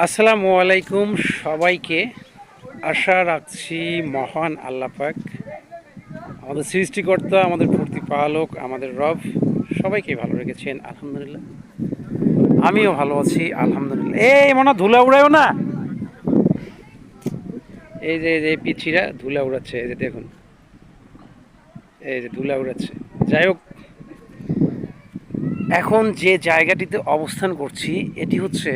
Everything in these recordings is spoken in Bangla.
আসসালামু আলাইকুম সবাইকে। আশা রাখছি মহান আল্লাপাক, আমাদের সৃষ্টিকর্তা, আমাদের প্রতিপালক, আমাদের রব সবাইকে ভালো রেখেছেন, আলহামদুলিল্লাহ। আমিও ভালো আছি, আলহামদুলিল্লাহ। এই মনে, ধুলা উড়ায়ও না? এই যে যে পিছিরা ধুলা উড়াচ্ছে, এই যে দেখুন। এই যে ধুলা উড়াচ্ছে। যাই হোক, এখন যে জায়গাটিতে অবস্থান করছি, এটি হচ্ছে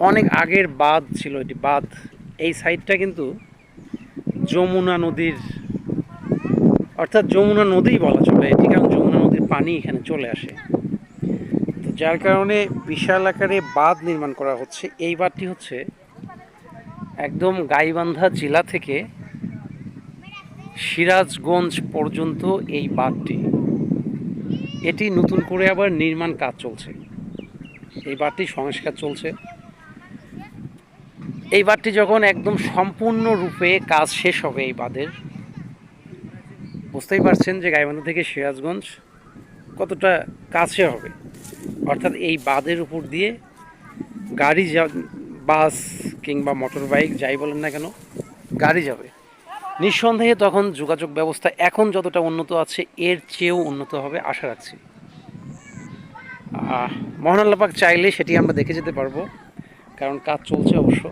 অনেক আগের বাঁধ ছিল এটি। বাঁধ, এই সাইডটা কিন্তু যমুনা নদীর, অর্থাৎ যমুনা নদীই বলা চলে। এটি কারণ যমুনা নদীর পানি এখানে চলে আসে। তো যার কারণে বিশাল আকারে বাঁধ নির্মাণ করা হচ্ছে। এই বাঁধটি হচ্ছে একদম গাইবান্ধা জেলা থেকে সিরাজগঞ্জ পর্যন্ত এই বাঁধটি। এটি নতুন করে আবার নির্মাণ কাজ চলছে। এই বাঁধটি সংস্কার চলছে। এই বাঁধটি যখন একদম সম্পূর্ণরূপে কাজ শেষ হবে এই বাঁধের, বুঝতেই পারছেন যে গাইবান্ধা থেকে সিরাজগঞ্জ কতটা কাছে হবে। অর্থাৎ এই বাঁধের উপর দিয়ে গাড়ি যা, বাস কিংবা মোটর বাইক যাই বলেন না কেন, গাড়ি যাবে। নিঃসন্দেহে তখন যোগাযোগ ব্যবস্থা এখন যতটা উন্নত আছে, এর চেয়েও উন্নত হবে আশা রাখছি। মহান আল্লাপাক চাইলে সেটি আমরা দেখে যেতে পারব, কারণ কাজ চলছে অবশ্য।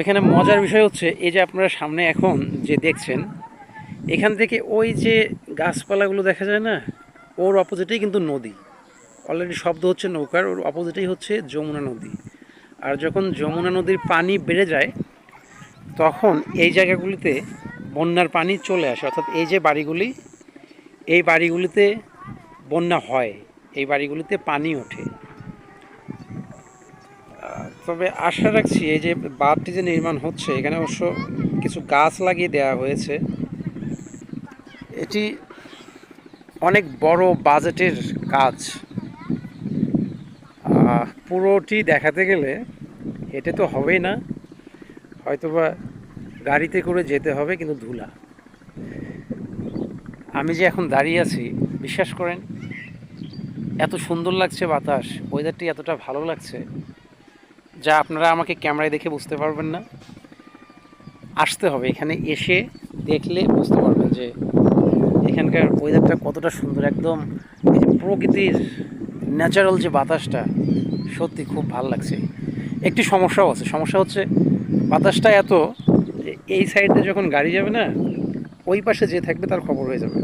এখানে মজার বিষয় হচ্ছে এই যে আপনারা সামনে এখন যে দেখছেন, এখান থেকে ওই যে গাছপালাগুলো দেখা যায় না, ওর অপোজিটেই কিন্তু নদী। অলরেডি শব্দ হচ্ছে নৌকার, ওর অপোজিটেই হচ্ছে যমুনা নদী। আর যখন যমুনা নদীর পানি বেড়ে যায়, তখন এই জায়গাগুলিতে বন্যার পানি চলে আসে। অর্থাৎ এই যে বাড়িগুলি, এই বাড়িগুলিতে বন্যা হয়, এই বাড়িগুলিতে পানি ওঠে। তবে আশা রাখছি এই যে বাঁধটি যে নির্মাণ হচ্ছে, এখানে অবশ্য কিছু গাছ লাগিয়ে দেওয়া হয়েছে। এটি অনেক বড় বাজেটের কাজ। পুরোটি দেখাতে গেলে হেঁটে তো হবেই না। হয়তোবা গাড়িতে করে যেতে হবে, কিন্তু ধুলা। আমি যে এখন দাঁড়িয়ে আছি, বিশ্বাস করেন, এত সুন্দর লাগছে বাতাস ওয়েদারটি এতটা ভালো লাগছে। যা আপনারা আমাকে ক্যামেরায় দেখে বুঝতে পারবেন না। আসতে হবে এখানে, এসে দেখলে বুঝতে পারবেন যে এখানকার ওয়েদারটা কতটা সুন্দর। একদম এই যে প্রকৃতির ন্যাচারাল যে বাতাসটা, সত্যি খুব ভালো লাগছে। একটি সমস্যাও আছে, সমস্যা হচ্ছে বাতাসটা এত যে এই সাইডে যখন গাড়ি যাবে না, ওই পাশে যে থাকবে তার খবর হয়ে যাবে।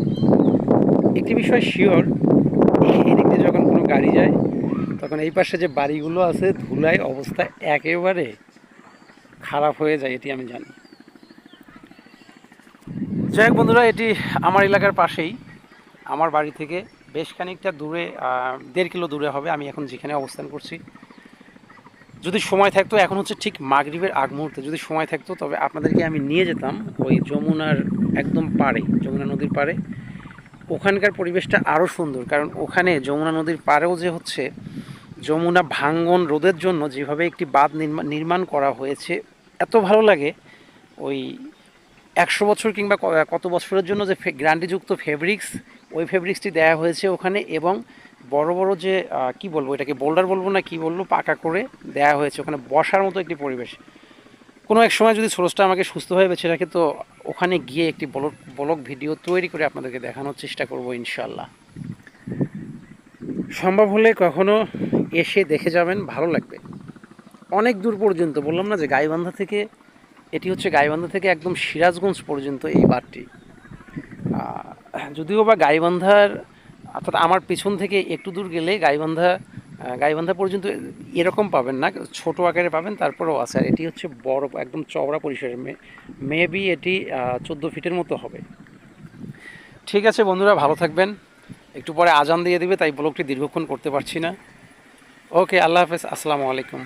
একটি বিষয় শিওর এই দিক দিয়ে যখন কোনো গাড়ি যায় তখন এই পাশে যে বাড়িগুলো আছে, ধুলায় অবস্থা একেবারে খারাপ হয়ে যায়, এটি আমি জানি। যাই বন্ধুরা, এটি আমার এলাকার পাশেই। আমার বাড়ি থেকে বেশ খানিকটা দূরে দেড় কিলো দূরে হবে, আমি এখন যেখানে অবস্থান করছি। যদি সময় থাকতো, এখন হচ্ছে ঠিক মাগরিবের আগ মুহূর্তে। যদি সময় থাকতো, তবে আপনাদেরকে আমি নিয়ে যেতাম ওই যমুনার একদম পাড়ে, যমুনা নদীর পাড়ে। ওখানকার পরিবেশটা আরও সুন্দর, কারণ ওখানে যমুনা নদীর পাড়েও যে হচ্ছে, যমুনা ভাঙ্গন রোদের জন্য যেভাবে একটি বাঁধ নির্মা- নির্মাণ করা হয়েছে, এত ভালো লাগে। ওই একশো বছর কিংবা কত বছরের জন্য যে গ্যারান্টিযুক্ত ফেব্রিক্স, ওই ফেব্রিক্সটি দেওয়া হয়েছে ওখানে এবং বড় বড় যে কি বলব এটাকে, বোল্ডার বলব না কি বলব, পাকা করে দেওয়া হয়েছে। ওখানে বসার মতো একটি পরিবেশ। কোনো এক সময় যদি সোর্সটা আমাকে সুস্থভাবে বেঁচে রাখে, তো ওখানে গিয়ে একটি ব্লগ ব্লগ ভিডিও তৈরি করে আপনাদেরকে দেখানোর চেষ্টা করব ইনশাল্লাহ সম্ভব হলে কখনো এসে দেখে যাবেন, ভালো লাগবে। অনেক দূর পর্যন্ত, বললাম না যে গাইবান্ধা থেকে, এটি হচ্ছে গাইবান্ধা থেকে একদম সিরাজগঞ্জ পর্যন্ত এই বারটি। যদিও বা গাইবান্ধার, অর্থাৎ আমার পিছন থেকে একটু দূর গেলে গাইবান্ধা গাইবান্ধা পর্যন্ত এরকম পাবেন না, ছোট আকারে পাবেন, তারপরেও আছে। আর এটি হচ্ছে বড়, একদম চওড়া পরিসরের মেবি এটি চোদ্দ ফিটের মতো হবে। ঠিক আছে বন্ধুরা, ভালো থাকবেন। একটু পরে আজান দিয়ে দিবে, তাই ব্লগটি দীর্ঘক্ষণ করতে পারছি না। ওকে, আল্লাহ হাফেজ। আসসালামু আলাইকুম।